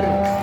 Добре.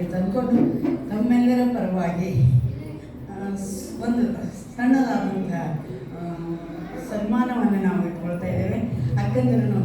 ಅಂತ ಅಂದ್ಕೊಂಡು ತಮ್ಮೆಲ್ಲರ ಪರವಾಗಿ ಒಂದು ಸಣ್ಣದಾದಂಥ ಸನ್ಮಾನವನ್ನು ನಾವು ಇಟ್ಕೊಳ್ತಾ ಇದ್ದೇವೆ. ಅಕ್ಕಂದಿರನ್ನು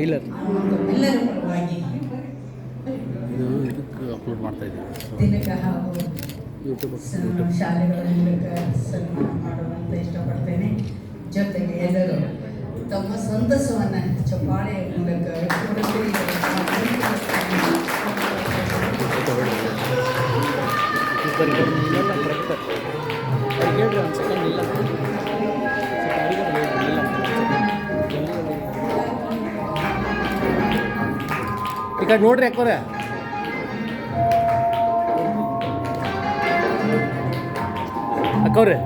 ಇಲ್ಲ ಎಲ್ಲರ ಇಲ್ಲ. ಇದು ಇದಕ್ಕೆ ಅಪ್ಲೋಡ್ ಮಾಡ್ತಾ ಇದ್ದೀವಿ. ಯೂಟ್ಯೂಬ್ ಸ- ಶಾಲೆಗಳ ಮೂಲಕ ಸನ್ಮಾನ ಮಾಡುವಂತ ಇಷ್ಟಪಡ್ತೇನೆ. ಜೊತೆಗೆ ಎಲ್ಲರೂ ತಮ್ಮ ಸಂತಸವನ್ನು ಚಪ್ಪಾಳೆಯ ಮೂಲಕ ಈ ಕಡೆ ನೋಡ್ರಿ ಅಕ್ಕೋರೆ. ಅಕ್ಕವ್ರೆ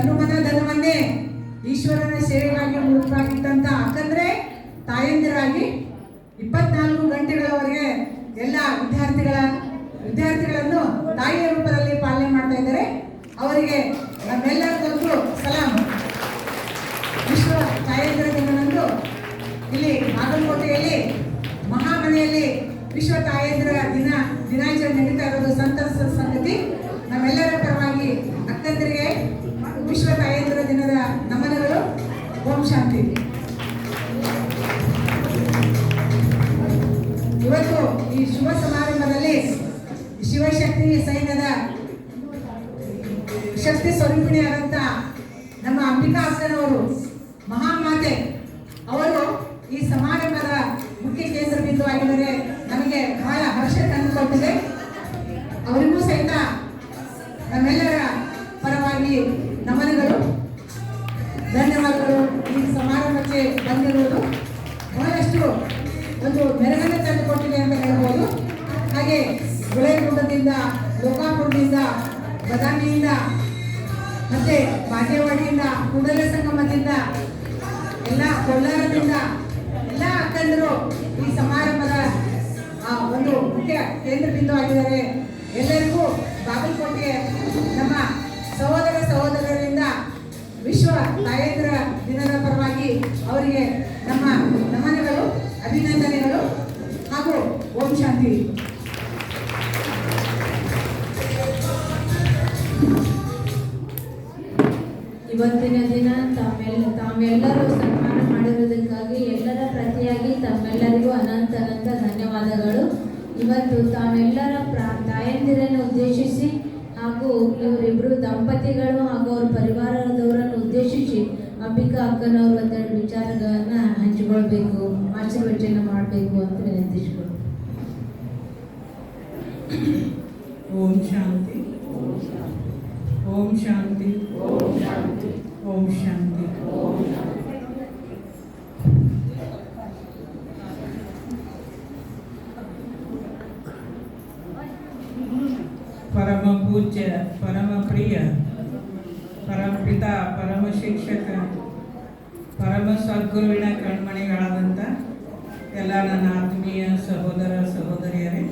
ತನುಮನ ಧನವನ್ನೇ ಈಶ್ವರನ ಸೇವೆಗಾಗಿ ಮುಡುಪಾಗಿಟ್ಟಂತ ಅಕ್ಕಂದ್ರೆ ತಾಯಂದಿರಾಗಿ ಇಪ್ಪತ್ನಾಲ್ಕು ಗಂಟೆಗಳವರೆಗೆ ಎಲ್ಲ ವಿದ್ಯಾರ್ಥಿಗಳ, ವಿದ್ಯಾರ್ಥಿಗಳನ್ನು ತಾಯಿಯ ರೂಪದಲ್ಲಿ ಪಾಲನೆ ಮಾಡ್ತಾ ಇದ್ದಾರೆ. ಅವರಿಗೆ ನಮ್ಮೆಲ್ಲರಿಗೊಂದು ಸಲಾಂ. ವಿಶ್ವ ತಾಯಂದಿರ ದಿನದಂದು ಇಲ್ಲಿ ಬಾಗಲಕೋಟೆಯಲ್ಲಿ ಮಹಾಮನೆಯಲ್ಲಿ ವಿಶ್ವ ತಾಯಂದಿರ ದಿನ, ದಿನಾಚರಣೆ ನಡೀತಾ ಇರೋದು ಸಂತಸದ ಸಂಗತಿ. ನಮ್ಮೆಲ್ಲರ ಪರವಾಗಿ ಅಕ್ಕಂದರಿಗೆ ವಿಶ್ವ ತಾಯಂದಿರ ದಿನದ ನಮನಗಳು. ಓಂ ಶಾಂತಿ. ಇವತ್ತು ಈ ಶುಭ ಸಮಾರಂಭದಲ್ಲಿ ಶಿವಶಕ್ತಿ ಸೈನ್ಯದ ಶಕ್ತಿ ಸ್ವರೂಪಿಣಿಯಾದಂಥ ನಮ್ಮ ಅಂಬಿಕಾ ಅಕ್ಕನವರು ಮಹಾಮಾತೆ ಬದಾಮಿಯಿಂದ, ಮತ್ತೆ ಬಾಗೇವಾಡಿಯಿಂದ, ಕೂಡಲೇ ಸಂಗಮದಿಂದ, ಎಲ್ಲ ಕೋಲಾರದಿಂದ ಎಲ್ಲ ಅಕ್ಕಂದರು ಈ ಸಮಾರಂಭದ ಒಂದು ಮುಖ್ಯ ಕೇಂದ್ರ ಬಿಂದು ಆಗಿದ್ದಾರೆ ಎಲ್ಲರಿಗೂ ಬಾಗಲಕೋಟೆ ನಮ್ಮ ಸಹೋದರ ಸಹೋದರರಿಂದ ವಿಶ್ವ ತಾಯಂದ್ರ ದಿನದ ಪರವಾಗಿ ಅವರಿಗೆ ನಮ್ಮ ನಮನಗಳು, ಅಭಿನಂದನೆಗಳು ಹಾಗೂ ಓಂ ಶಾಂತಿ. ಇವತ್ತಿನ ದಿನ ತಮ್ಮೆಲ್ಲ ತಾವೆಲ್ಲರೂ ಸನ್ಮಾನ ಮಾಡಿರುವುದಕ್ಕಾಗಿ ಎಲ್ಲರ ಪ್ರತಿಯಾಗಿ ತಮ್ಮೆಲ್ಲರಿಗೂ ಅನಂತ ಅನಂತ ಧನ್ಯವಾದಗಳು. ಇವತ್ತು ತಾವೆಲ್ಲರ ಪ್ರಾ ತಾಯಂದಿರನ್ನು ಉದ್ದೇಶಿಸಿ ಹಾಗೂ ಇವರಿಬ್ಬರು ದಂಪತಿಗಳು ಹಾಗೂ ಅವ್ರ ಪರಿವಾರದವರನ್ನು ಉದ್ದೇಶಿಸಿ ಅಂಬಿಕಾ ಅಕ್ಕನವರು ಒಂದೆರಡು ವಿಚಾರಗಳನ್ನು ಹಂಚಿಕೊಳ್ಬೇಕು, ಆಶೀರ್ವಚನ ಮಾಡಬೇಕು ಅಂತ ವಿನಂತಿಸ್ಕೊಂಡು ಓಂ ಶಾಂತಿ. ಓಂ ಶಾಂತಿ. ಓಂ ಶಾಂತಿ ಪರಮ ಪೂಜ್ಯ ಪರಮ ಪ್ರಿಯ ಪರಮ ಪಿತ ಪರಮ ಶಿಕ್ಷಕ ಪರಮ ಸದ್ಗುರುವಿನ ಕಣ್ಮಣಿಗಳಾದಂಥ ಎಲ್ಲ ನನ್ನ ಆತ್ಮೀಯ ಸಹೋದರ, ಸಹೋದರಿಯರೇ,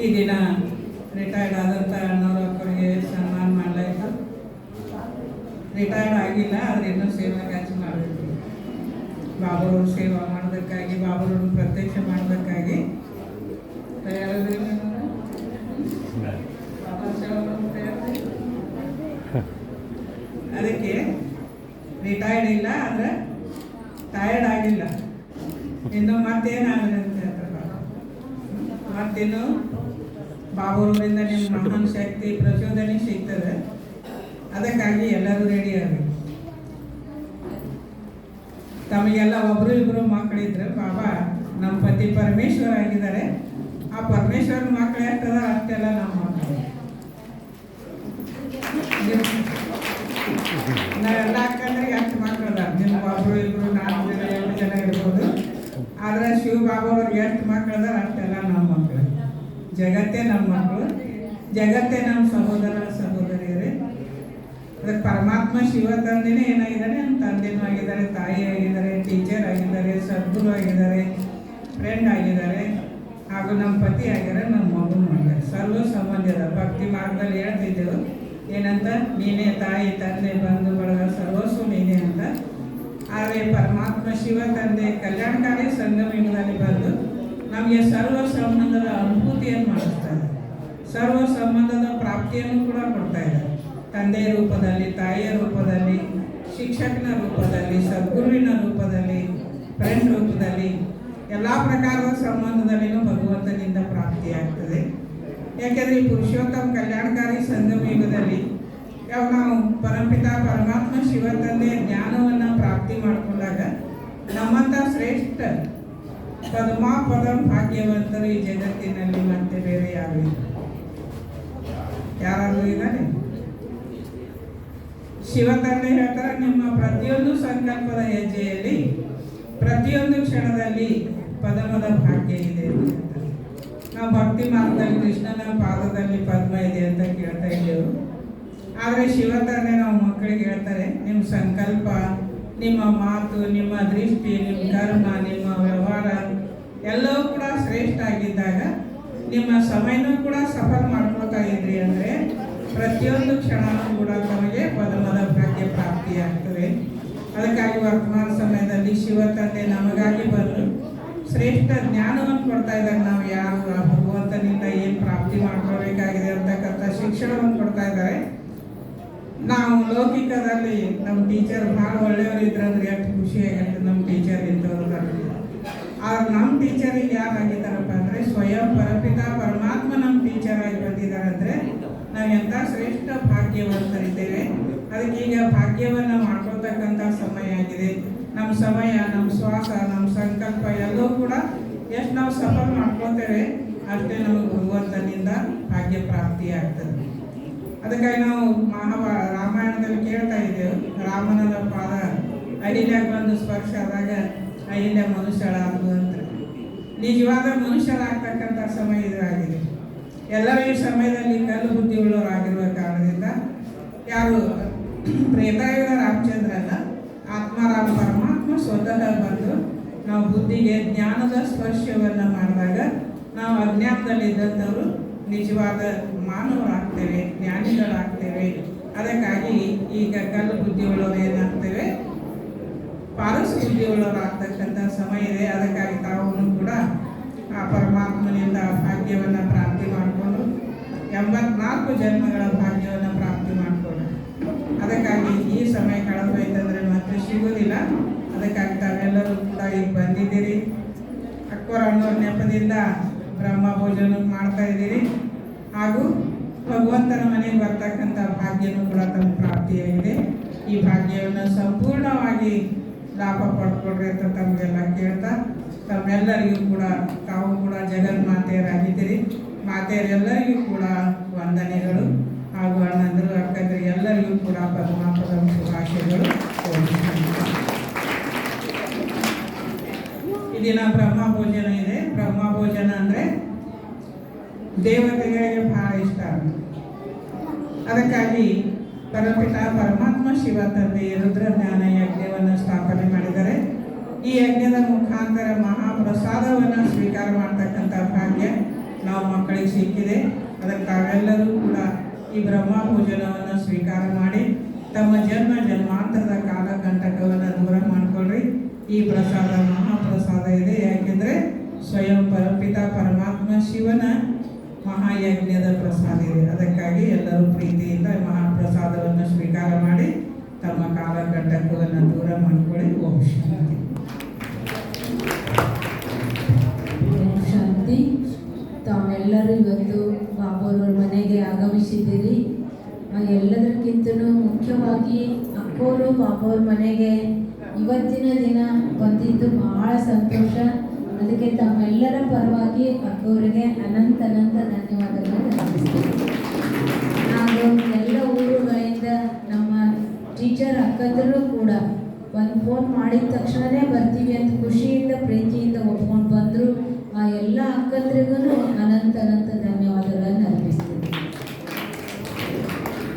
ಈ ದಿನ ರಿಟೈರ್ಡ್ ಆದಂಥ ರಿಟೈರ್ಡ್ ಆಗಿಲ್ಲ, ಆದರೆ ಇನ್ನೂ ಸೇವಾ ಕಾರ್ಯ ಮಾಡಿದ್ವಿ ಬಾಬರವ್ರ ಸೇವಾ ಮಾಡೋದಕ್ಕಾಗಿ ಬಾಬರವ್ರನ್ನ ಪ್ರತ್ಯಕ್ಷ ಮಾಡೋದಕ್ಕಾಗಿ ಅದಕ್ಕೆ ರಿಟೈರ್ಡ್ ಇಲ್ಲ, ಆದರೆ ಟಯರ್ಡ್ ಆಗಿಲ್ಲ. ಇನ್ನು ಮತ್ತೇನಾಗದಂತೆ ಮತ್ತಿನ್ನು ಬಾಬರವರಿಂದ ನಿಮ್ಮ ಮಹಾನ್ ಶಕ್ತಿ, ಪ್ರಚೋದನೆ ಸಿಗ್ತದೆ. ಅದಕ್ಕಾಗಿ ಎಲ್ಲರೂ ರೆಡಿ ಆಗಬೇಕು ತಮಗೆಲ್ಲ ಒಬ್ರು ಇಬ್ರು ಮಕ್ಕಳಿದ್ರೆ ಬಾಬಾ, ನಮ್ಮ ಪತಿ ಪರಮೇಶ್ವರ ಆಗಿದ್ದಾರೆ. ಆ ಪರಮೇಶ್ವರನ ಮಕ್ಕಳು ಎಷ್ಟದ ಅಷ್ಟೆಲ್ಲ ನಮ್ಮ ಮಕ್ಕಳು ನಾವೆಲ್ಲ ಅಕ್ಕಂದ್ರಿಗೆ ಅಷ್ಟು ಮಕ್ಕಳು ಅದಾರ. ನಿಮ್ಮ ಒಬ್ರು ಇಬ್ರು ನಾಲ್ಕು ಜನ ಎರಡು ಜನ ಇರ್ಬೋದು. ಆದ್ರೆ ಶಿವ ಬಾಬಾ ಅವ್ರಿಗೆ ಎಷ್ಟು ಮಕ್ಕಳು ಅದಾರ, ಅಷ್ಟೆಲ್ಲ ನಮ್ಮ ಮಕ್ಕಳು ಜಗತ್ತೇ ನಮ್ಮ ಮಕ್ಕಳು ಜಗತ್ತೇ ನಮ್ಮ ಸಹೋದರ ಅದಕ್ಕೆ ಪರಮಾತ್ಮ ಶಿವ ತಂದೆನೇ ಏನಾಗಿದ್ದಾರೆ? ನಮ್ಮ ತಂದೆನೂ ಆಗಿದ್ದಾರೆ, ತಾಯಿ ಆಗಿದ್ದಾರೆ ಟೀಚರ್ ಆಗಿದ್ದಾರೆ, ಸದ್ಗುರು ಆಗಿದ್ದಾರೆ ಫ್ರೆಂಡ್ ಆಗಿದ್ದಾರೆ, ಹಾಗೂ ನಮ್ಮ ಪತಿ ಆಗಿದ್ದಾರೆ, ನಮ್ಮ ಮಗನೂ ಆಗಿದ್ದಾರೆ. ಸರ್ವ ಸಂಬಂಧಿದ ಭಕ್ತಿ ಮಾರ್ಗದಲ್ಲಿ ಹೇಳ್ತಿದ್ದೆವು. ಏನಂತ? ನೀನೇ ತಾಯಿ, ತಂದೆ, ಬಂಧು, ಬಳಗ, ಸರ್ವಸ್ವ ನೀನೇ ಅಂತ. ಆದರೆ ಪರಮಾತ್ಮ ಶಿವ ತಂದೆ ಕಲ್ಯಾಣಕಾರಿ ಸಂಗಮಯುಗದಲ್ಲಿ ಬಂದು ನಮಗೆ ಸರ್ವ ಸಂಬಂಧದ ಅನುಭೂತಿಯನ್ನು ಮಾಡಿಸ್ತಾರೆ ಸರ್ವ ಸಂಬಂಧದ ಪ್ರಾಪ್ತಿಯನ್ನು ಕೂಡ ಕೊಡ್ತಾ ಇದ್ದಾರೆ. ತಂದೆಯ ರೂಪದಲ್ಲಿ, ತಾಯಿಯ ರೂಪದಲ್ಲಿ, ಶಿಕ್ಷಕನ ರೂಪದಲ್ಲಿ, ಸದ್ಗುರುವಿನ ರೂಪದಲ್ಲಿ ಫ್ರೆಂಡ್ ರೂಪದಲ್ಲಿ, ಎಲ್ಲ ಪ್ರಕಾರದ ಸಂಬಂಧದಲ್ಲಿಯೂ ಭಗವಂತನಿಂದ ಪ್ರಾಪ್ತಿಯಾಗ್ತದೆ. ಯಾಕೆಂದರೆ ಈ ಪುರುಷೋತ್ತಮ ಕಲ್ಯಾಣಕಾರಿ ಸಂಗಮ ಯುಗದಲ್ಲಿ ಯಾವ ನಾವು ಪರಮಪಿತ ಪರಮಾತ್ಮ ಶಿವ ತಂದೆ ಜ್ಞಾನವನ್ನು ಪ್ರಾಪ್ತಿ ಮಾಡಿಕೊಂಡಾಗ ನಮ್ಮಂಥ ಶ್ರೇಷ್ಠ ಪದ್ಮಾ ಪದಂ ಭಾಗ್ಯವಂತರು ಈ ಜಗತ್ತಿನಲ್ಲಿ ಮತ್ತೆ ಬೇರೆ ಯಾರು ಯಾರಾದರೂ ಇದ್ದಾರೆ? ಶಿವ ತಂದೆ ಹೇಳ್ತಾರೆ, ನಿಮ್ಮ ಪ್ರತಿಯೊಂದು ಸಂಕಲ್ಪದ ಹೆಜ್ಜೆಯಲ್ಲಿ, ಪ್ರತಿಯೊಂದು ಕ್ಷಣದಲ್ಲಿ ಪದಮದ ಭಾಗ್ಯ ಇದೆ ಅಂತ. ನಾವು ಭಕ್ತಿ ಮಾರ್ಗದಲ್ಲಿ, ಕೃಷ್ಣನ ಪಾದದಲ್ಲಿ ಪದ್ಮ ಇದೆ ಅಂತ ಕೇಳ್ತಾ ಇದ್ದೇವೆ ಆದರೆ ಶಿವ ತಂದೆ ನಾವು ಮಕ್ಕಳಿಗೆ ಹೇಳ್ತಾರೆ ನಿಮ್ಮ ಸಂಕಲ್ಪ, ನಿಮ್ಮ ಮಾತು, ನಿಮ್ಮ ದೃಷ್ಟಿ ನಿಮ್ಮ ಕರ್ಮ, ನಿಮ್ಮ ವ್ಯವಹಾರ ಎಲ್ಲವೂ ಕೂಡ ಶ್ರೇಷ್ಠ ಆಗಿದ್ದಾಗ, ನಿಮ್ಮ ಸಮಯನೂ ಕೂಡ ಸಫರ್ ಮಾಡ್ಕೊಳ್ತಾ ಇದ್ರಿ ಅಂದರೆ ಪ್ರತಿಯೊಂದು ಕ್ಷಣವೂ ಕೂಡ ತಮಗೆ ಪದಮದ ಭಾಗ್ಯ ಪ್ರಾಪ್ತಿಯಾಗ್ತದೆ. ಅದಕ್ಕಾಗಿ ವರ್ತಮಾನ ಸಮಯದಲ್ಲಿ ಶಿವ ತಂದೆ ನಮಗಾಗಿ ಬಂದು ಶ್ರೇಷ್ಠ ಜ್ಞಾನವನ್ನು ಕೊಡ್ತಾ ಇದ್ದಾರೆ. ನಾವು ಯಾರು? ಭಗವಂತನಿಂದ ಏನು ಪ್ರಾಪ್ತಿ ಮಾಡ್ಕೋಬೇಕಾಗಿದೆ ಅಂತಕ್ಕಂಥ ಶಿಕ್ಷಣವನ್ನು ಕೊಡ್ತಾ ಇದ್ದಾರೆ. ನಾವು ಲೌಕಿಕದಲ್ಲಿ ನಮ್ಮ ಟೀಚರ್ ಭಾಳ ಒಳ್ಳೆಯವರು ಇದ್ರಂದ್ರೆ ಎಷ್ಟು ಖುಷಿ ಆಗುತ್ತೆ ನಮ್ಮ ಟೀಚರ್ ಇದ್ದವರು ಆದ್ರೆ ನಮ್ಮ ಟೀಚರಿಗೆ ಯಾರಾಗಿದ್ದಾರಪ್ಪ ಅಂದರೆ ಸ್ವಯಂ ಪರಪಿತ ಪರಮಾತ್ಮ ನಮ್ಮ ಟೀಚರ್ ಆಗಿ ಬಂದಿದ್ದಾರೆ ಅಂದರೆ ನಾವು ಎಂಥ ಶ್ರೇಷ್ಠ ಭಾಗ್ಯವಂತರಿದ್ದೇವೆ ಅದಕ್ಕೆ ಈಗ ಭಾಗ್ಯವನ್ನು ಮಾಡ್ಕೊಳ್ತಕ್ಕಂಥ ಸಮಯ ಆಗಿದೆ. ನಮ್ಮ ಸಮಯ ನಮ್ಮ ಶ್ವಾಸ ನಮ್ಮ ಸಂಕಲ್ಪ ಎಲ್ಲವೂ ಕೂಡ ಎಷ್ಟು ನಾವು ಸಫಲ ಮಾಡ್ಕೊತೇವೆ ಅಷ್ಟೇ ನಮಗೆ ಭಗವಂತನಿಂದ ಭಾಗ್ಯ ಪ್ರಾಪ್ತಿ ಆಗ್ತದೆ. ಅದಕ್ಕಾಗಿ ನಾವು ಮಹಾಭಾರ ರಾಮಾಯಣದಲ್ಲಿ ಕೇಳ್ತಾ ಇದ್ದೇವೆ. ರಾಮನದ ಪಾದ ಅಹಿಲ್ಯಾಗ ಬಂದು ಸ್ಪರ್ಶ ಆದಾಗ ಅಹಿಲ್ಯ ಮನುಷ್ಯಳಾದ್ರು ಅಂತ ನಿಜವಾದ ಮನುಷ್ಯರಾಗ್ತಕ್ಕಂಥ ಸಮಯ ಇದಾಗಿದೆ. ಎಲ್ಲರೂ ಈ ಸಮಯದಲ್ಲಿ ಕಲ್ಲು ಬುದ್ಧಿಗಳವರಾಗಿರುವ ಕಾರಣದಿಂದ ಯಾರು ಪ್ರೇತಾಯುಗ ರಾಮಚಂದ್ರನ ಆತ್ಮಾರಾಮ ಪರಮಾತ್ಮ ಸ್ವತಃ ಬಂದು ನಾವು ಬುದ್ಧಿಗೆ ಜ್ಞಾನದ ಸ್ಪರ್ಶವನ್ನು ಮಾಡಿದಾಗ ನಾವು ಅಜ್ಞಾನದಲ್ಲಿದ್ದಂಥವರು ನಿಜವಾದ ಮಾನವರಾಗ್ತೇವೆ, ಜ್ಞಾನಿಗಳಾಗ್ತೇವೆ. ಅದಕ್ಕಾಗಿ ಈಗ ಕಲ್ಲು ಬುದ್ಧಿಗಳವರು ಏನಾಗ್ತೇವೆ? ಪಾರಸ ಬುದ್ಧಿಗಳವರಾಗ್ತಕ್ಕಂಥ ಸಮಯ ಇದೆ. ಅದಕ್ಕಾಗಿ ತಾವು ಕೂಡ ಆ ಪರಮಾತ್ಮನಿಂದ ಭಾಗ್ಯವನ್ನು ಪ್ರಾಪ್ತಿ ಮಾಡಿಕೊಂಡು ಎಂಬತ್ನಾಲ್ಕು ಜನ್ಮಗಳ ಭಾಗ್ಯವನ್ನು ಪ್ರಾಪ್ತಿ ಮಾಡಿಕೊಂಡು. ಅದಕ್ಕಾಗಿ ಈ ಸಮಯ ಕಳೆದೋಯ್ತಂದ್ರೆ ಮತ್ತೆ ಸಿಗೋದಿಲ್ಲ ಅದಕ್ಕಾಗಿ ತಾವೆಲ್ಲರೂ ಕೂಡ ಈಗ ಬಂದಿದ್ದೀರಿ. ಅಕ್ಕೋರ ಅನ್ನೋರ ನೆಪದಿಂದ ಬ್ರಹ್ಮ ಭೋಜನ ಮಾಡ್ತಾ ಇದ್ದೀರಿ. ಹಾಗೂ ಭಗವಂತನ ಮನೆಗೆ ಬರ್ತಕ್ಕಂಥ ಭಾಗ್ಯನೂ ಕೂಡ ತಮ್ಮ ಪ್ರಾಪ್ತಿಯಾಗಿದೆ. ಈ ಭಾಗ್ಯವನ್ನು ಸಂಪೂರ್ಣವಾಗಿ ಲಾಭ ಪಡ್ಕೊಡ್ರಿ ಅಂತ ತಮಗೆಲ್ಲ ಕೇಳ್ತಾ ತಮ್ಮೆಲ್ಲರಿಗೂ ಕೂಡ, ತಾವು ಕೂಡ ಜಗನ್ಮಾತೆಯರಾಗಿದ್ದೀರಿ ಮಾತೆಯರೆಲ್ಲರಿಗೂ ಕೂಡ ವಂದನೆಗಳು ಹಾಗೂ ಅಣ್ಣಂದರು, ಅಕ್ಕಂದರು ಎಲ್ಲರಿಗೂ ಕೂಡ ಪದ್ಮಾಪದ ಶುಭಾಶಯಗಳು. ಇದಿನ ದಿನ ಬ್ರಹ್ಮ ಭೋಜನ ಇದೆ. ಬ್ರಹ್ಮ ಭೋಜನ ಅಂದರೆ ದೇವತೆಗಳಿಗೆ ಬಹಳ ಇಷ್ಟ. ಅದಕ್ಕಾಗಿ ಪರಪಿತ ಪರಮಾತ್ಮ ಶಿವ ತಂದೆ ರುದ್ರ ಜ್ಞಾನ ಯಜ್ಞವನ್ನು ಸ್ಥಾಪನೆ ಮಾಡಿದ್ದಾರೆ. ಈ ಯಜ್ಞದ ಮುಖಾಂತರ ಮಹಾಪ್ರಸಾದವನ್ನು ಸ್ವೀಕಾರ ಮಾಡ್ತಕ್ಕಂಥ ಭಾಗ್ಯ ನಾವು ಮಕ್ಕಳಿಗೆ ಸಿಕ್ಕಿದೆ. ಅದಕ್ಕಾಗೆಲ್ಲರೂ ಕೂಡ ಈ ಬ್ರಹ್ಮ ಭೋಜನವನ್ನು ಸ್ವೀಕಾರ ಮಾಡಿ ತಮ್ಮ ಜನ್ಮ ಜನ್ಮಾಂತರದ ಕಾಲಕಂಟಕವನ್ನು ದೂರ ಮಾಡಿಕೊಳ್ಳ್ರಿ ಈ ಪ್ರಸಾದ, ಮಹಾಪ್ರಸಾದ ಇದೆ. ಯಾಕೆಂದರೆ ಸ್ವಯಂ ಪರಪಿತ ಪರಮಾತ್ಮ ಶಿವನ ಮಹಾಯಜ್ಞದ ಪ್ರಸಾದ ಇದೆ. ಅದಕ್ಕಾಗಿ ಎಲ್ಲರೂ ಪ್ರೀತಿಯಿಂದ ಮಹಾಪ್ರಸಾದವನ್ನು ಸ್ವೀಕಾರ ಮಾಡಿ ತಮ್ಮ ಕಾಲ ಗಂಟಕವನ್ನು ದೂರ ಮಾಡಿಕೊಳ್ಳಿ. ಓಂ ಶಾಂತಿ. ತಾವೆಲ್ಲರೂ ಇವತ್ತು ಬಾಬುರವ್ರ ಮನೆಗೆ ಆಗಮಿಸಿದ್ದೀರಿ. ಎಲ್ಲದಕ್ಕಿಂತ ಮುಖ್ಯವಾಗಿ ಅಕ್ಕೋರು ಬಾಬುವ್ರ ಮನೆಗೆ ಇವತ್ತಿನ ದಿನ ಬಂದಿದ್ದು ಬಹಳ ಸಂತೋಷ. ಅದಕ್ಕೆ ತಮ್ಮೆಲ್ಲರ ಪರವಾಗಿ ಅಕ್ಕೋರಿಗೆ ಅನಂತ ಅನಂತ ಧನ್ಯವಾದಗಳನ್ನು ನಾವು ಎಲ್ಲ ಊರುಗಳಿಂದ ನಮ್ಮ ಟೀಚರ್ ಅಕ್ಕಂದರು ಕೂಡ ಒಂದು ಫೋನ್ ಮಾಡಿದ ತಕ್ಷಣವೇ ಬರ್ತೀವಿ ಅಂತ ಖುಷಿಯಿಂದ, ಪ್ರೀತಿಯಿಂದ ಒಪ್ಕೊಂಡು ಬಂದರು. ಆ ಎಲ್ಲ ಅಕ್ಕಂದ್ರಿಗೂ ಅನಂತ ಅನಂತ ಧನ್ಯವಾದಗಳನ್ನು ಅರ್ಪಿಸ್ತೀನಿ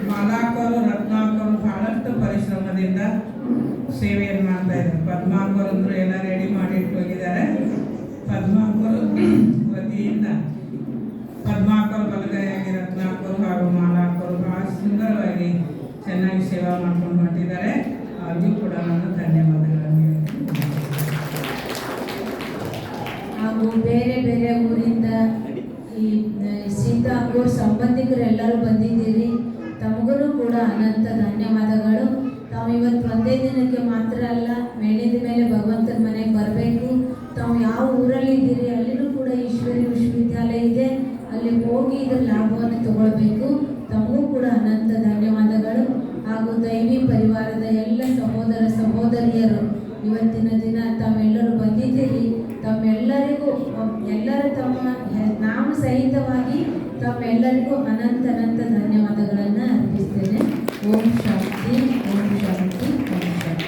ಮಾಲಾಕರು ರತ್ನಾಕರು ಬಹಳಷ್ಟು ಪರಿಶ್ರಮದಿಂದ ಸೇವೆಯನ್ನು ಮಾಡ್ತಾ ಪದ್ಮಾಕರು ಅಂದ್ರು ಎಲ್ಲ ರೆಡಿ ಮಾಡಿ ಇಟ್ಟು ಹೋಗಿದ್ದಾರೆ. ಪದ್ಮಾಕರು ವತಿಯಿಂದ ಪದ್ಮಾಕರು ಬಲಗೈಯಾಗಿ ರತ್ನಾಕರು ಹಾಗೂ ಮಾಲಾಕರು ಬಹಳ ಸುಂದರವಾಗಿ ಚೆನ್ನಾಗಿ ಸೇವಾ ಮಾಡ್ಕೊಂಡು ಬಂದಿದ್ದಾರೆ. ಅವ್ರಿಗೂ ಕೂಡ ನಾನು ಧನ್ಯವಾದಗಳನ್ನು. ಹಾಗೂ ಬೇರೆ ಬೇರೆ ಊರಿಂದ ಈ ಸೀತಾ ಅಕ್ಕೋರ್ ಸಂಬಂಧಿಕರೆಲ್ಲರೂ ಬಂದಿದ್ದೀರಿ. ತಮಗೂ ಕೂಡ ಅನಂತ ಧನ್ಯವಾದಗಳು. ತಾವು ಇವತ್ತು ಒಂದೇ ದಿನಕ್ಕೆ ಮಾತ್ರ ಅಲ್ಲ ಯಾವ ಊರಲ್ಲಿ ಇದ್ದೀರಿ, ಅಲ್ಲಿನೂ ಕೂಡ ಈಶ್ವರಿ ವಿಶ್ವವಿದ್ಯಾಲಯ ಇದೆ. ಅಲ್ಲಿ ಹೋಗಿ ಇದರ ಲಾಭವನ್ನು ತಗೊಳ್ಬೇಕು. ತಮಗೂ ಕೂಡ ಅನಂತ ಧನ್ಯವಾದಗಳು. ಹಾಗೂ ದೈವಿ ಪರಿವಾರದ ಎಲ್ಲ ಸಹೋದರ ಸಹೋದರಿಯರು, ಇವತ್ತಿನ ದಿನ ತಾವೆಲ್ಲರೂ ಬಂದಿದ್ದೀರಿ. ತಮ್ಮೆಲ್ಲರಿಗೂ, ಎಲ್ಲರೂ ತಮ್ಮ ನಾವು ಸಹಿತವಾಗಿ ತಮ್ಮೆಲ್ಲರಿಗೂ ಅನಂತ ಅನಂತ